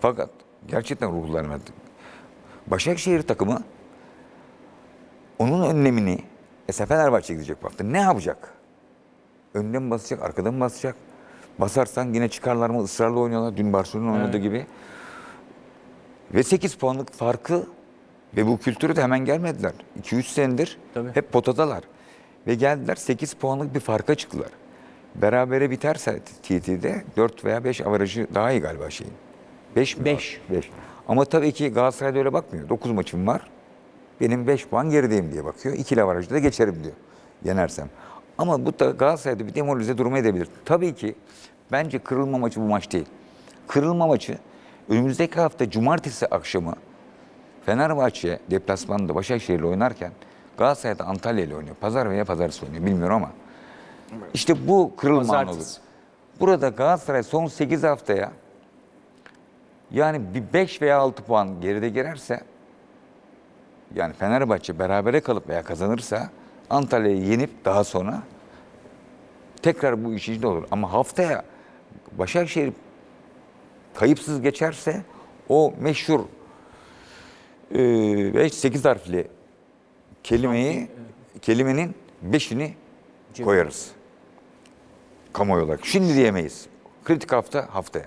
Fakat gerçekten ruhlarına Başakşehir takımı onun önlemini mesela Fenerbahçe gidecek bu hafta. Ne yapacak? Önden mi basacak, arkadan mı basacak? Basarsan yine çıkarlar mı? Israrla oynuyorlar. Dün Barcelona oynadığı gibi. Ve 8 puanlık farkı ve bu kültürü de hemen gelmediler. 2-3 senedir Tabii. hep potadalar. Ve geldiler 8 puanlık bir farka çıktılar. Berabere biterse TT'de 4 veya 5 avarajı daha iyi galiba şeyin. 5 mi? Beş. 5. Ama tabii ki Galatasaray'da öyle bakmıyor. 9 maçım var. Benim 5 puan gerideyim diye bakıyor. İkili avarajda da geçerim diyor. Yenersem. Ama bu da Galatasaray'da bir demoralize duruma edebilir. Tabii ki bence kırılma maçı bu maç değil. Kırılma maçı önümüzdeki hafta cumartesi akşamı Fenerbahçe deplasmanda Başakşehir'le oynarken Galatasaray'da Antalya ile oynuyor. Pazar veya pazartesi oynuyor bilmiyorum ama. İşte bu kırılma anı olur. Burada Galatasaray son 8 haftaya yani bir 5 veya 6 puan geride girerse yani Fenerbahçe berabere kalıp veya kazanırsa Antalya'yı yenip daha sonra tekrar bu iş içinde olur. Ama haftaya Başakşehir kayıpsız geçerse o meşhur 8 harfli kelimeyi kelimenin 5'ini koyarız. Kamuoyu olarak. Şimdi diyemeyiz. Kritik hafta haftaya.